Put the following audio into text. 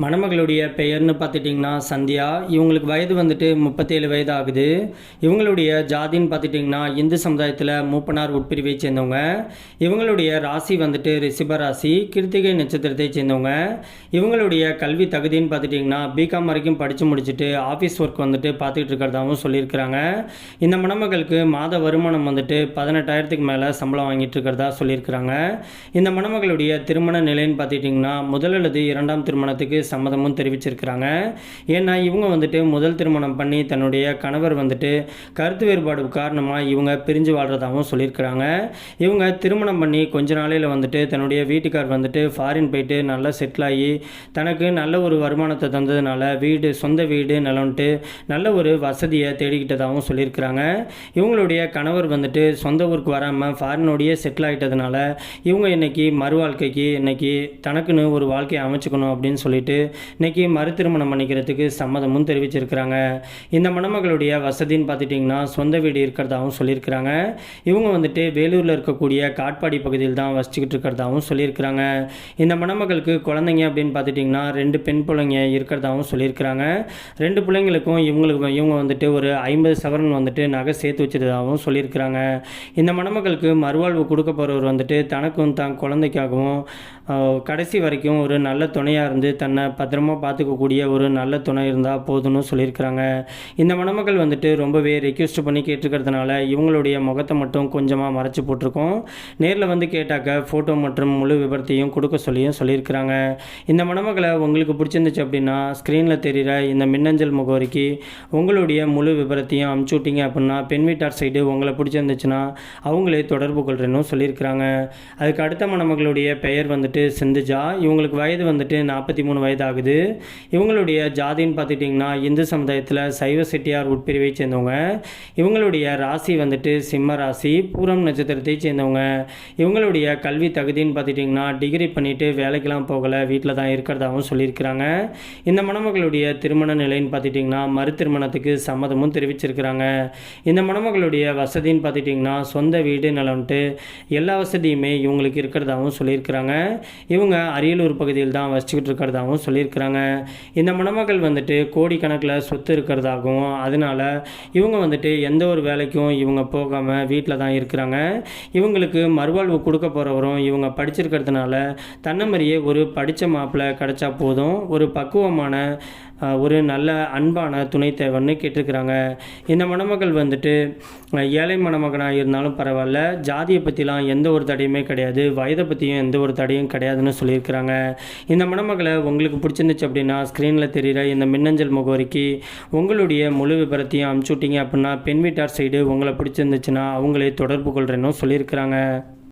மணமகளுடைய பெயர்னு பார்த்துட்டிங்கன்னா சந்தியா இவங்களுக்கு வயது வந்துட்டு முப்பத்தேழு வயது ஆகுது இவங்களுடைய ஜாதின்னு பார்த்துட்டிங்கன்னா இந்து சமுதாயத்தில் மூப்பனார் உட்பிரிவை சேர்ந்தவங்க. இவங்களுடைய ராசி வந்துட்டு ரிஷிப ராசி கிருத்திகை நட்சத்திரத்தை சேர்ந்தவங்க. இவங்களுடைய கல்வி தகுதின்னு பார்த்துட்டிங்கன்னா பிகாம் வரைக்கும் படித்து முடிச்சுட்டு ஆஃபீஸ் ஒர்க் வந்துட்டு பார்த்துக்கிட்டு இருக்கிறதாகவும் சொல்லியிருக்கிறாங்க. இந்த மணமகளுக்கு மாத வருமானம் வந்துட்டு பதினெட்டாயிரத்துக்கு மேலே சம்பளம் வாங்கிட்டு இருக்கிறதா சொல்லியிருக்கிறாங்க. இந்த மணமகளுடைய திருமண நிலைன்னு பார்த்துட்டிங்கன்னா முதல் அல்லது இரண்டாம் திருமணத்துக்கு சம்மதமும் தெரிவிச்சிருக்கிறாங்க. ஏன்னா இவங்க வந்துட்டு முதல் திருமணம் பண்ணி தன்னுடைய கணவர் வந்துட்டு கருத்து வேறுபாடு காரணமாக இவங்க பிரிஞ்சு வாழ்கிறதாகவும் சொல்லியிருக்கிறாங்க. இவங்க திருமணம் பண்ணி கொஞ்ச நாளையில் வந்துட்டு தன்னுடைய வீட்டுக்கார் வந்துட்டு ஃபாரின் போயிட்டு நல்லா செட்டில் ஆகி தனக்கு நல்ல ஒரு வருமானத்தை தந்ததுனால வீடு சொந்த வீடு நிலம்ட்டு நல்ல ஒரு வசதியை தேடிக்கிட்டதாகவும் சொல்லியிருக்கிறாங்க. இவங்களுடைய கணவர் வந்துட்டு சொந்த ஊருக்கு வராமல் ஃபாரினோடையே செட்டில் ஆகிட்டதுனால இவங்க இன்னைக்கு மறு வாழ்க்கைக்கு இன்னைக்கு தனக்குன்னு ஒரு வாழ்க்கையை அமைச்சுக்கணும் அப்படின்னு சொல்லிட்டு இன்னைக்கு மறு திருமணம் பண்ணிக்கிறதுக்கு சம்மதமும் தெரிவிச்சிருக்கிறாங்க. இந்த மணமகளுடைய வசதின்னு பார்த்துட்டிங்கன்னா சொந்த வீடு இருக்கிறதாகவும் சொல்லியிருக்கிறாங்க. இவங்க வந்துட்டு வேலூரில் இருக்கக்கூடிய காட்பாடி பகுதியில் தான் வசிச்சுக்கிட்டு இருக்கிறதாகவும் சொல்லியிருக்கிறாங்க. இந்த மணமகளுக்கு குழந்தைங்க அப்படின்னு பார்த்துட்டிங்கன்னா ரெண்டு பெண் பிள்ளைங்க இருக்கிறதாகவும் சொல்லியிருக்கிறாங்க. ரெண்டு பிள்ளைங்களுக்கும் இவங்களுக்கு இவங்க வந்துட்டு ஒரு ஐம்பது சவரன் வந்துட்டு நகை சேர்த்து வச்சிருந்தாகவும் சொல்லியிருக்கிறாங்க. இந்த மணமகளுக்கு மறுவாழ்வு கொடுக்க போகிறவர் வந்துட்டு தனக்கும் தான் குழந்தைக்காகவும் கடைசி வரைக்கும் ஒரு நல்ல துணையாக இருந்து தன்னை பத்திரமா பார்த்துக்கக்கூடிய ஒரு நல்ல துணை இருந்தால் போதும்னு சொல்லியிருக்கிறாங்க. இந்த மணமகள் வந்துட்டு ரொம்பவே ரெக்வெஸ்ட் பண்ணி கேட்டிருக்கிறதுனால இவங்களுடைய முகத்தை மட்டும் கொஞ்சமாக மறைச்சி போட்டிருக்கோம். நேரில் வந்து கேட்டாக்க ஃபோட்டோ மற்றும் முழு விபரத்தையும் கொடுக்க சொல்லியும் சொல்லியிருக்கிறாங்க. இந்த மணமகளை உங்களுக்கு பிடிச்சிருந்துச்சு அப்படின்னா ஸ்க்ரீனில் தெரிகிற இந்த மின்னஞ்சல் முகவரிக்கு உங்களுடைய முழு விபரத்தையும் அமுச்சு விட்டீங்க அப்படின்னா பெண் வீட்டார் சைடு உங்களை பிடிச்சிருந்துச்சுன்னா அவங்களே தொடர்பு கொள்கிறேன்னு சொல்லியிருக்கிறாங்க. அதுக்கு அடுத்த மணமகளுடைய பெயர் வந்துட்டு சிந்துஜா. இவங்களுக்கு வயது வந்துட்டு நாற்பத்தி மூணு வயது வயதாகுது. இவங்களுடைய ஜாதின்னு பார்த்துட்டிங்கன்னா இந்து சமுதாயத்தில் சைவ செட்டியார் உட்பிரிவை சேர்ந்தவங்க. இவங்களுடைய ராசி வந்துட்டு சிம்ம ராசி பூரம் நட்சத்திரத்தை சேர்ந்தவங்க. இவங்களுடைய கல்வி தகுதின்னு பார்த்துட்டிங்கன்னா டிகிரி பண்ணிவிட்டு வேலைக்கெல்லாம் போகலை வீட்டில் தான் இருக்கிறதாகவும் சொல்லியிருக்கிறாங்க. இந்த மணமகளுடைய திருமண நிலைன்னு பார்த்துட்டிங்கன்னா மறு திருமணத்துக்கு சம்மதமும் தெரிவிச்சிருக்கிறாங்க. இந்த மணமகளுடைய வசதின்னு பார்த்துட்டிங்கன்னா சொந்த வீடு நிலம்ட்டு எல்லா வசதியுமே இவங்களுக்கு இருக்கிறதாகவும் சொல்லியிருக்கிறாங்க. இவங்க அரியலூர் பகுதியில் தான் வசிச்சுக்கிட்டு இருக்கிறதாகவும் சொல்லியிருக்கிறாங்க. இந்த மணமகள் வந்துட்டு கோடிக்கணக்கில் சொத்து இருக்கிறதாகவும் அதனால இவங்க வந்துட்டு எந்த ஒரு வேலைக்கும் இவங்க போகாமல் வீட்டில் தான் இருக்கிறாங்க. இவங்களுக்கு மறுவாழ்வு கொடுக்க போகிறவரும் இவங்க படிச்சிருக்கிறதுனால தன்ன மாதிரியே ஒரு படித்த மாப்பிள்ளை கிடச்சா போதும். ஒரு பக்குவமான ஒரு நல்ல அன்பான துணை தேவைன்னு கேட்டிருக்கிறாங்க. இந்த மணமகள் வந்துட்டு ஏழை மணமகனாக இருந்தாலும் பரவாயில்ல. ஜாதியை பற்றிலாம் எந்த ஒரு தடையுமே கிடையாது. வயதை பற்றியும் எந்த ஒரு தடையும் கிடையாதுன்னு சொல்லியிருக்கிறாங்க. இந்த மணமகளை உங்களுக்கு பிடிச்சிருந்துச்சு அப்படின்னா ஸ்க்ரீனில் தெரிகிற இந்த மின்னஞ்சல் முகவரிக்கு உங்களுடைய முழு விபரத்தையும் அமுச்சு விட்டீங்க அப்படின்னா பெண் வீட்டார் சைடு உங்களை பிடிச்சிருந்துச்சுன்னா அவங்களே தொடர்பு கொள்கிறேன்னு சொல்லியிருக்கிறாங்க.